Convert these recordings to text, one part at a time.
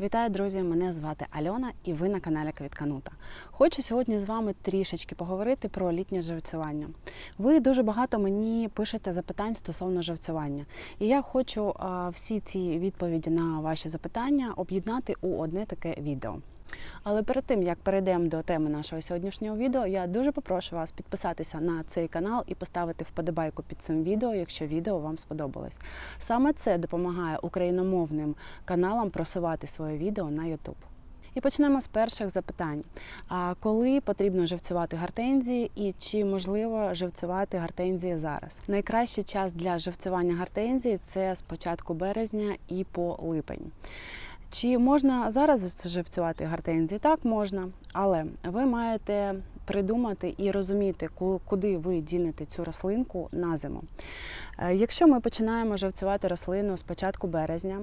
Вітаю, друзі! Мене звати Альона, і ви на каналі Квітканута. Хочу сьогодні з вами трішечки поговорити про літнє живцювання. Ви дуже багато мені пишете запитань стосовно живцювання, і я хочу всі ці відповіді на ваші запитання об'єднати у одне таке відео. Але перед тим як перейдемо до теми нашого сьогоднішнього відео, я дуже попрошу вас підписатися на цей канал і поставити вподобайку під цим відео, якщо відео вам сподобалось. Саме це допомагає україномовним каналам просувати своє відео на YouTube. І почнемо з перших запитань. А коли потрібно живцювати гортензії і чи можливо живцювати гортензії зараз? Найкращий час для живцювання гортензії це з початку березня і по липень. Чи можна зараз живцювати гортензії? Так, можна, але ви маєте придумати і розуміти, куди ви дінете цю рослинку на зиму. Е, Якщо ми починаємо живцювати рослину з початку березня,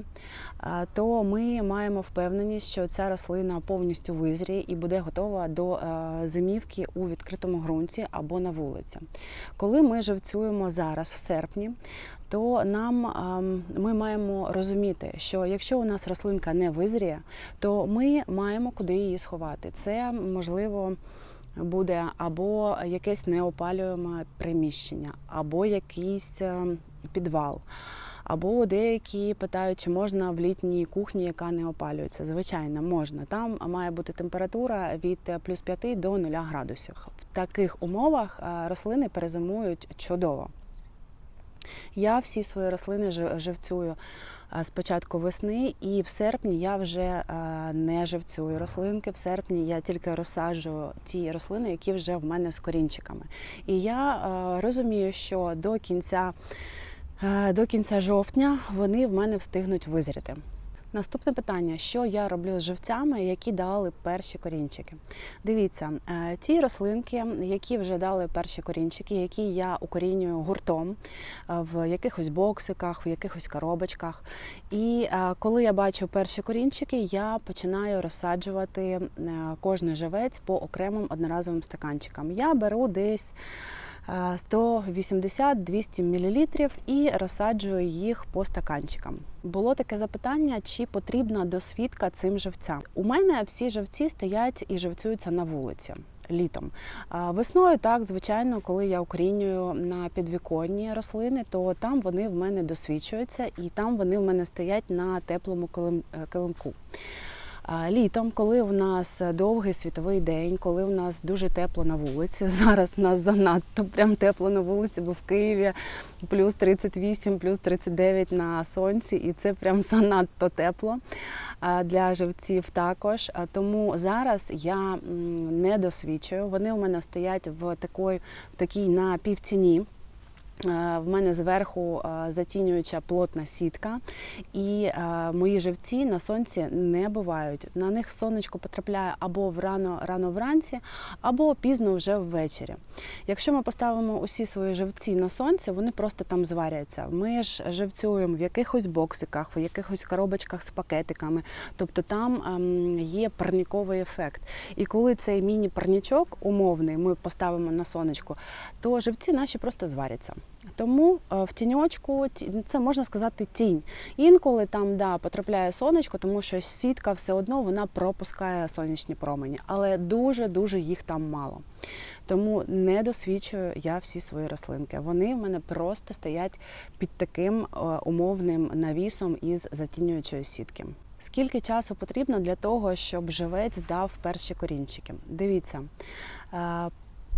е, то ми маємо впевненість, що ця рослина повністю визріє і буде готова до е, зимівки у відкритому ґрунті або на вулиці. Коли ми живцюємо зараз, в серпні, то нам ем, ми маємо розуміти, що якщо у нас рослинка не визріє, то ми маємо куди її сховати. Це можливо буде або якесь неопалюване приміщення, або якийсь ем, підвал. Або деякі питають, чи можна в літній кухні, яка не опалюється. Звичайно, можна. Там має бути температура від плюс 5 до 0 градусів. В таких умовах е, рослини перезимують чудово. Я всі свої рослини жи- живцюю спочатку початку весни, і в серпні я вже е, не живцюю рослинки. В серпні я тільки розсаджую ті рослини, які вже в мене з корінчиками. І я е, розумію, що до кінця, е, до кінця жовтня вони в мене встигнуть визріти. Наступне питання: що я роблю з живцями, які дали перші корінчики? Дивіться, е, ті рослинки, які вже дали перші корінчики, які я укорінюю гуртом е, в якихось боксиках, в якихось коробочках. І е, коли я бачу перші корінчики, я починаю розсаджувати кожний живець по окремим одноразовим стаканчикам. Я беру десь. Е, 180-200 мл і розсаджую їх по стаканчикам. Було таке запитання, чи потрібна досвідка цим живцям. У мене всі живці стоять і живцюються на вулиці. Літом весною, так звичайно, коли я укорінюю на підвіконні рослини, то там вони в мене досвідчуються і там вони в мене стоять на теплому килим- килимку. Літом, коли в нас довгий світовий день, коли в нас дуже тепло на вулиці, зараз у нас занадто прям тепло на вулиці, бо в Києві плюс 38, плюс 39 на сонці, і це прям занадто тепло для живців також. Тому зараз я не досвідчую. Вони у мене стоять в такій, в такій напівтіні. Е, В мене зверху е, затінююча плотна сітка, і е, мої живці на сонці не бувають. На них сонечко потрапляє або врано рано вранці, або пізно вже ввечері. Якщо ми поставимо усі свої живці на сонці, вони просто там зваряться. Ми ж живцюємо в якихось боксиках, в якихось коробочках з пакетиками, тобто там ем, є парніковий ефект. І коли цей міні-парнічок умовний ми поставимо на сонечко, то живці наші просто зваряться. Тому е, в тіньочку це можна сказати тінь. Інколи там да, потрапляє сонечко, тому що сітка все одно вона пропускає сонячні промені, але дуже-дуже їх там мало. Тому не досвідчую я всі свої рослинки. Вони в мене просто стоять під таким е, умовним навісом із затінюючої сітки. Скільки часу потрібно для того, щоб живець дав перші корінчики? Дивіться.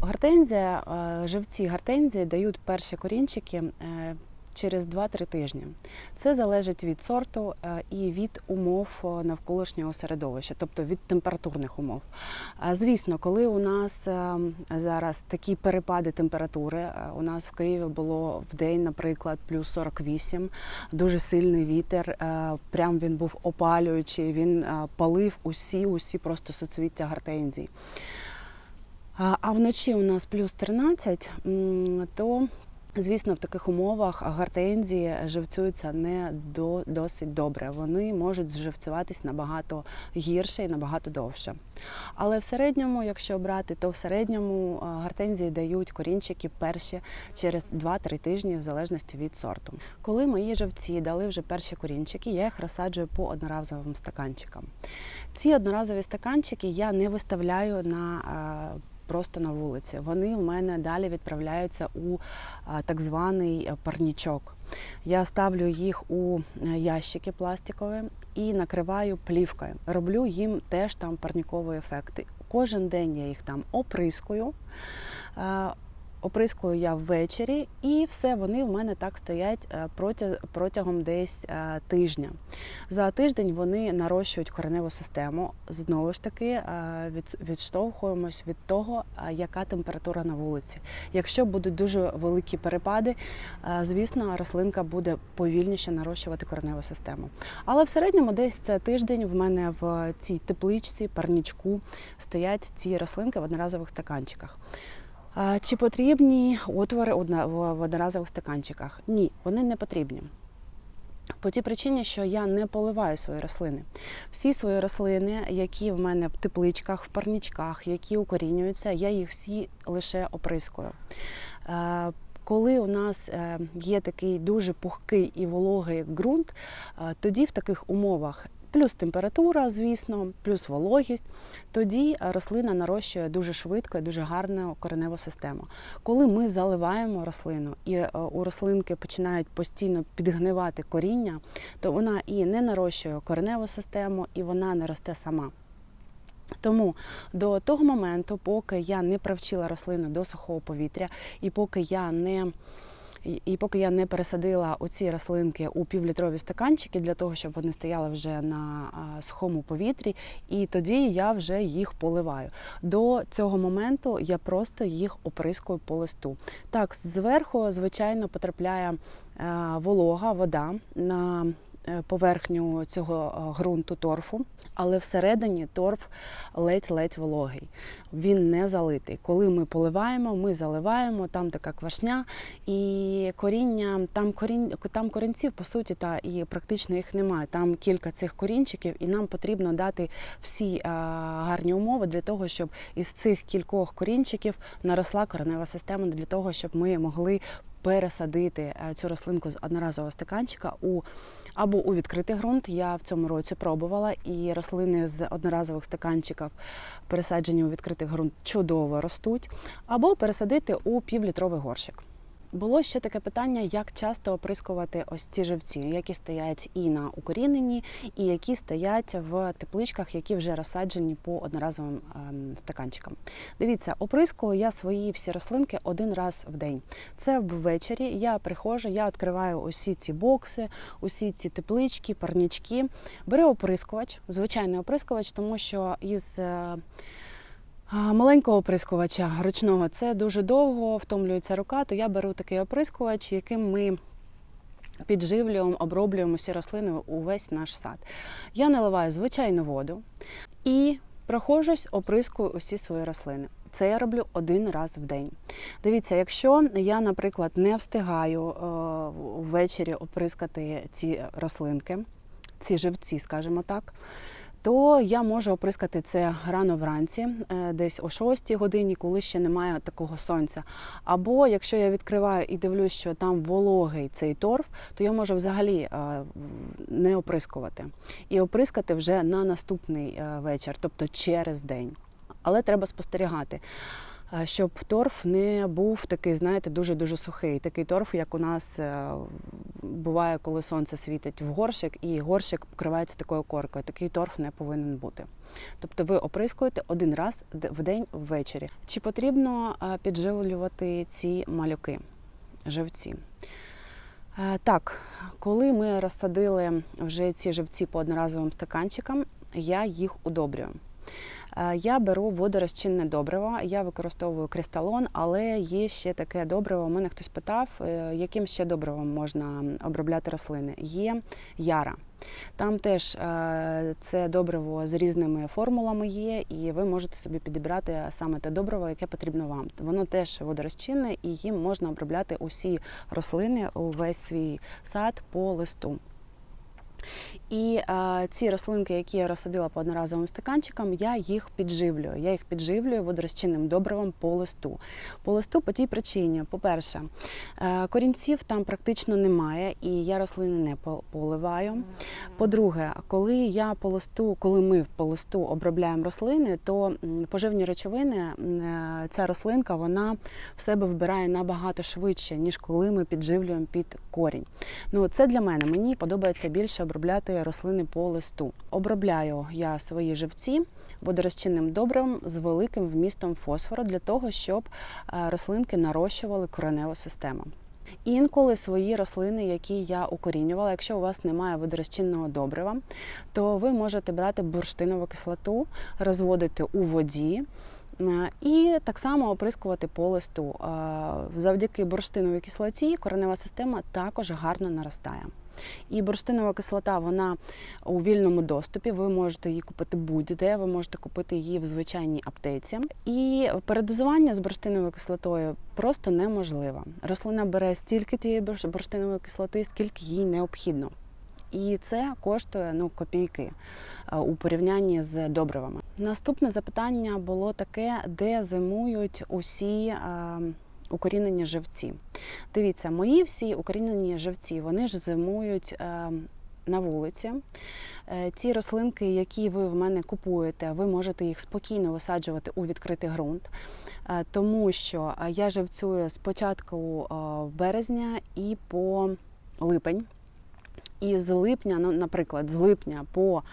Гортензія, е, живці гортензії дають перші корінчики е, через 2-3 тижні. Це залежить від сорту е, і від умов навколишнього середовища, тобто від температурних умов. Звісно, коли у нас зараз такі перепади температури, у нас в Києві було в день, наприклад, плюс 48, дуже сильний вітер, прям він був опалюючий, він палив усі, усі просто соцвіття гортензій. А вночі у нас плюс 13, то Звісно, в таких умовах гортензії живцюються не до, досить добре. Вони можуть зживцюватись набагато гірше і набагато довше. Але в середньому, якщо брати, то в середньому гортензії дають корінчики перші через 2-3 тижні, в залежності від сорту. Коли мої живці дали вже перші корінчики, я їх розсаджую по одноразовим стаканчикам. Ці одноразові стаканчики я не виставляю на просто на вулиці. Вони в мене далі відправляються у так званий е, парнічок. Я ставлю їх у е, ящики пластикові і накриваю плівкою. Роблю їм теж там парнікові ефекти. Кожен день я їх там оприскую. Оприскую я ввечері, і все вони в мене так стоять е, протягом десь е, тижня. За тиждень вони нарощують кореневу систему. Знову ж таки, е, відштовхуємось від того, яка температура на вулиці. Якщо будуть дуже великі перепади, звісно, рослинка буде повільніше нарощувати кореневу систему. Але в середньому десь це тиждень в мене в цій тепличці, парнічку стоять ці рослинки в одноразових стаканчиках. Чи потрібні отвори в одноразових стаканчиках? Ні, вони не потрібні. По тій причині, що я не поливаю свої рослини. Всі свої рослини, які в мене в тепличках, в парнічках, які укорінюються, я їх всі лише оприскую. Коли у нас е, є такий дуже пухкий і вологий ґрунт, тоді в таких умовах плюс температура, звісно, плюс вологість, тоді е, рослина нарощує дуже швидко і дуже гарну кореневу систему. Коли ми заливаємо рослину і е, у рослинки починають постійно підгнивати коріння, то вона і не нарощує кореневу систему, і вона не росте сама. Тому до того моменту, поки я не привчила рослину до сухого повітря, і поки я не і і поки я не пересадила оці рослинки у півлітрові стаканчики для того, щоб вони стояли вже на сухому повітрі, і тоді я вже їх поливаю. До цього моменту я просто їх оприскую по листу. Так, зверху, звичайно, потрапляє волога, вода на поверхню цього е, ґрунту торфу, але всередині торф ледь-ледь вологий. Він не залитий. Коли ми поливаємо, ми заливаємо, там така квашня, і коріння, там корінь, там корінців, по суті, та і практично їх немає. Там кілька цих корінчиків, і нам потрібно дати всі а, гарні умови для того, щоб із цих кількох корінчиків наросла коренева система для того, щоб ми могли пересадити е, цю рослинку з одноразового стаканчика у або у відкритий ґрунт. Я в цьому році пробувала, і рослини з одноразових стаканчиків, пересаджені у відкритий ґрунт, чудово ростуть, або пересадити у півлітровий горщик. Було ще таке питання, як часто оприскувати ось ці живці, які стоять і на укоріненні, і які стоять в тепличках, які вже розсаджені по одноразовим ем, стаканчикам. Дивіться, оприскую я свої всі рослинки один раз в день. Це ввечері. Я приходжу, я відкриваю усі ці бокси, усі ці теплички, парнічки. Беру оприскувач, звичайний оприскувач, тому що із е, Маленького оприскувача ручного це дуже довго, втомлюється рука, то я беру такий оприскувач, яким ми підживлюємо, оброблюємо всі рослини увесь наш сад. Я наливаю звичайну воду і проходжусь, оприскую усі свої рослини. Це я роблю один раз в день. Дивіться, якщо я, наприклад, не встигаю е, ввечері оприскати ці рослинки, ці живці, скажімо так, то я можу оприскати це рано вранці, е, десь о 6 годині, коли ще немає такого сонця. Або якщо я відкриваю і дивлюсь, що там вологий цей торф, то я можу взагалі е, не оприскувати. І оприскати вже на наступний е, вечір, тобто через день. Але треба спостерігати. Щоб торф не був такий, знаєте, дуже-дуже сухий. Такий торф, як у нас е, буває, коли сонце світить в горщик, і горщик покривається такою коркою. Такий торф не повинен бути. Тобто ви оприскуєте один раз в день ввечері. Чи потрібно е, підживлювати ці малюки, живці? Е, Так, коли ми розсадили вже ці живці по одноразовим стаканчикам, я їх удобрюю. Е, Я беру водорозчинне добриво, я використовую кристалон, але є ще таке добриво. У мене хтось питав, е, яким ще добривом можна обробляти рослини. Є яра. Там теж е, це добриво з різними формулами є, і ви можете собі підібрати саме те добриво, яке потрібно вам. Воно теж водорозчинне, і їм можна обробляти усі рослини, увесь свій сад по листу. І е, ці рослинки, які я розсадила по одноразовим стаканчикам, я їх підживлюю. Я їх підживлюю водорозчинним добривом по листу. По листу по тій причині, по-перше, е, корінців там практично немає, і я рослини не поливаю. По-друге, коли я по листу, коли ми по листу обробляємо рослини, то поживні речовини е, ця рослинка вона в себе вбирає набагато швидше, ніж коли ми підживлюємо під корінь. Ну це для мене. Мені подобається більше обробляти рослини по листу. Обробляю я свої живці водорозчинним добривом з великим вмістом фосфору для того, щоб е, рослинки нарощували кореневу систему. Інколи свої рослини, які я укорінювала, якщо у вас немає водорозчинного добрива, то ви можете брати бурштинову кислоту, розводити у воді. е, І так само оприскувати по листу. Е, Завдяки бурштиновій кислоті коренева система також гарно наростає. І бурштинова кислота, вона у вільному доступі. Ви можете її купити будь-де, ви можете купити її в звичайній аптеці. І передозування з бурштиновою кислотою просто неможливо. Рослина бере стільки тієї бурштинової кислоти, скільки їй необхідно. І це коштує ну копійки е, у порівнянні з добривами. Наступне запитання було таке, де зимують усі е, укорінені живці. Дивіться, мої всі укорінені живці, вони ж зимують е, на вулиці. Е, Ті рослинки, які ви в мене купуєте, ви можете їх спокійно висаджувати у відкритий ґрунт, е, тому що я живцюю з початку березня і по липень. І з липня, ну, наприклад, з липня по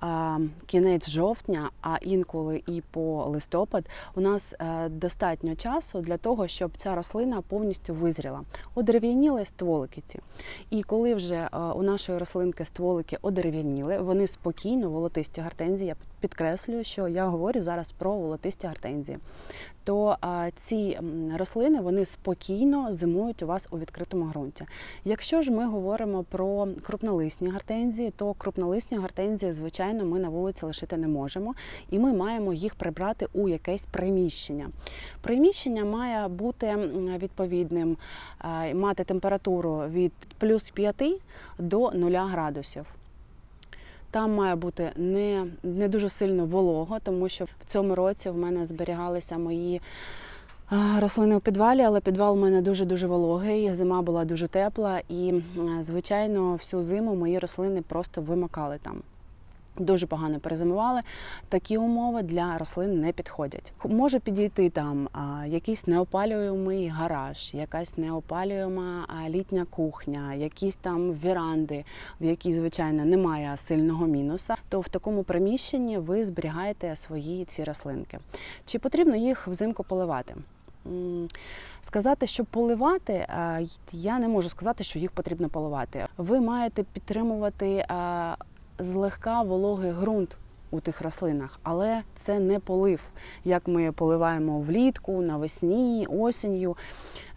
а, кінець жовтня, а інколи і по листопад, у нас е, достатньо часу для того, щоб ця рослина повністю визріла. Одерев'яніли стволики ці. І коли вже е, у нашої рослинки стволики одерев'яніли, вони спокійно, волотисті гортензії, я підкреслюю, що я говорю зараз про волотисті гортензії, то а, ці рослини вони спокійно зимують у вас у відкритому ґрунті. Якщо ж ми говоримо про крупнолисні гортензії, то крупнолисні гортензії, звичайно, ми на вулиці лишити не можемо, і ми маємо їх прибрати у якесь приміщення. Приміщення має бути відповідним, мати температуру від плюс 5 до 0 градусів. Там має бути не, не дуже сильно волого, тому що в цьому році в мене зберігалися мої рослини у підвалі, але підвал у мене дуже-дуже вологий, зима була дуже тепла, і, е, звичайно, всю зиму мої рослини просто вимокали там. Дуже погано перезимували. Такі умови для рослин не підходять. Може підійти там а, якийсь неопалюємий гараж, якась неопалюєма а, літня кухня, якісь там віранди, в якій, звичайно, немає сильного мінуса. То в такому приміщенні ви зберігаєте свої ці рослинки. Чи потрібно їх взимку поливати? Сказати, що поливати, я не можу сказати, що їх потрібно поливати. Ви маєте підтримувати злегка вологий ґрунт у тих рослинах, але це не полив, як ми поливаємо влітку, навесні, осінню.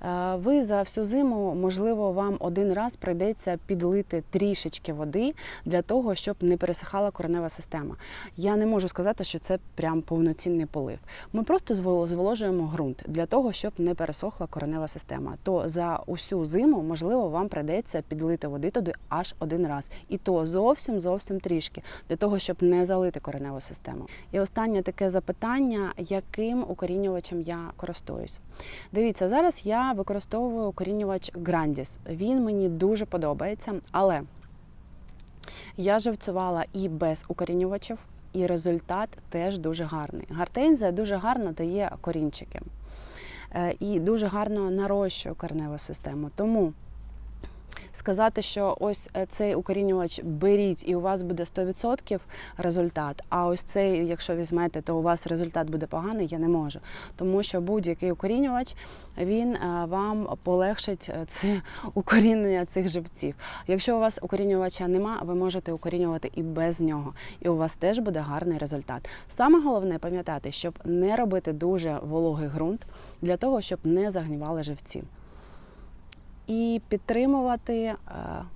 Е, Ви за всю зиму, можливо, вам один раз прийдеться підлити трішечки води для того, щоб не пересихала коренева система. Я не можу сказати, що це прям повноцінний полив. Ми просто зволожуємо ґрунт для того, щоб не пересохла коренева система. То за усю зиму, можливо, вам прийдеться підлити води туди аж один раз. І то зовсім зовсім трішки, для того, щоб не залити кореневу систему. І останнє таке запитання: яким укорінювачем я користуюсь? Дивіться, зараз я використовую укорінювач Grandis. Він мені дуже подобається, але я живцювала і без укорінювачів, і результат теж дуже гарний. Гартензія дуже гарно дає корінчики е, і дуже гарно нарощує кореневу систему. Тому сказати, що ось е, цей укорінювач беріть і у вас буде 100% результат. А ось цей, якщо візьмете, то у вас результат буде поганий, я не можу. Тому що будь-який укорінювач він е, вам полегшить е, це укорінення цих живців. Якщо у вас укорінювача нема, ви можете укорінювати і без нього, і у вас теж буде гарний результат. Саме головне пам'ятати, щоб не робити дуже вологий ґрунт для того, щоб не загнівали живці. І підтримувати е,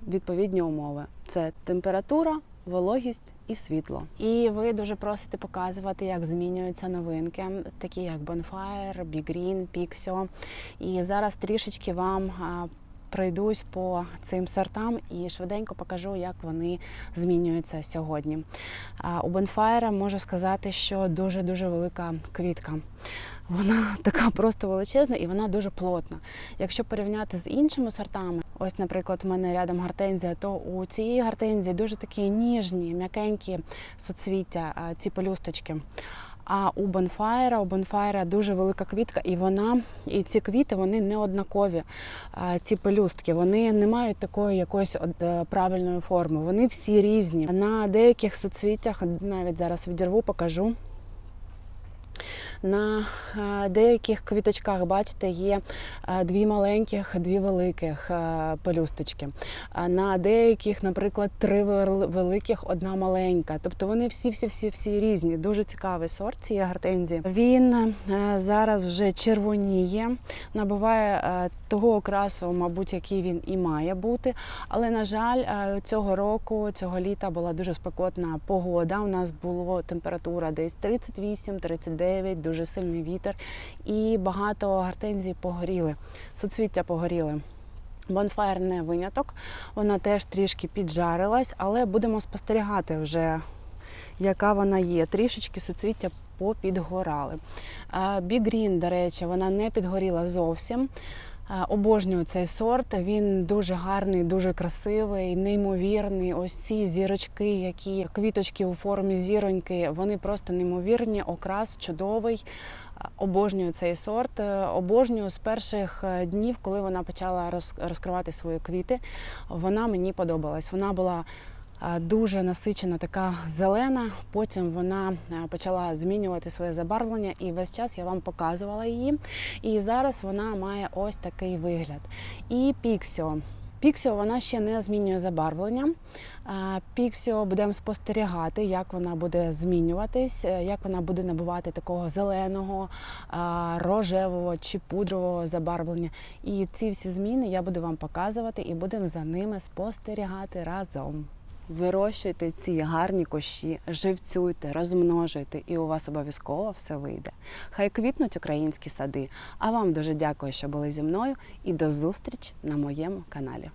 відповідні умови: це температура, вологість і світло. І ви дуже просите показувати, як змінюються новинки, такі як Bonfire, Big Green, Pixio. І зараз трішечки вам а, пройдусь по цим сортам і швиденько покажу, як вони змінюються сьогодні. У Bonfire можу сказати, що дуже дуже велика квітка. Вона така просто величезна і вона дуже плотна. Якщо порівняти з іншими сортами, ось, наприклад, в мене рядом гортензія, то у цієї гортензії дуже такі ніжні, м'якенькі соцвіття, ці пелюсточки. А у бонфайра, у бонфайра дуже велика квітка, і вона, і ці квіти вони не однакові. Ці пелюстки вони не мають такої якоїсь е, правильної форми. Вони всі різні. На деяких соцвіттях, навіть зараз відірву, покажу. На е, деяких квіточках, бачите, є е, дві маленьких, дві великих е, пелюсточки. На деяких, наприклад, три великих, одна маленька. Тобто вони всі, всі, різні. Дуже цікавий сорт цієї гортензії. Він зараз вже червоніє, набуває того окрасу, мабуть, який він і має бути. Але на жаль, цього року, цього літа була дуже спекотна погода. У нас було температура десь 38-39, дуже сильний вітер, і багато гортензій погоріли, соцвіття погоріли. Бонфайр не виняток, вона теж трішки піджарилась, але будемо спостерігати вже, яка вона є. Трішечки соцвіття попідгорали. Бігрін, до речі, вона не підгоріла зовсім. Е, Обожнюю цей сорт. Він дуже гарний, дуже красивий, неймовірний. Ось ці зірочки, які квіточки у формі зіроньки, вони просто неймовірні. Окрас чудовий. Е, Обожнюю цей сорт. Е, Обожнюю з перших днів, коли вона почала розкривати свої квіти. Вона мені подобалась. Вона була дуже насичена, така зелена. Потім вона е, почала змінювати своє забарвлення, і весь час я вам показувала її. І зараз вона має ось такий вигляд. І Піксіо. Піксіо вона ще не змінює забарвлення. Піксіо будемо спостерігати, як вона буде змінюватись, е, як вона буде набувати такого зеленого, рожевого чи пудрового забарвлення. І ці всі зміни я буду вам показувати і будемо за ними спостерігати разом. Вирощуйте ці гарні кущі, живцюйте, розмножуйте, і у вас обов'язково все вийде. Хай квітнуть українські сади. А вам дуже дякую, що були зі мною, і до зустрічі на моєму каналі.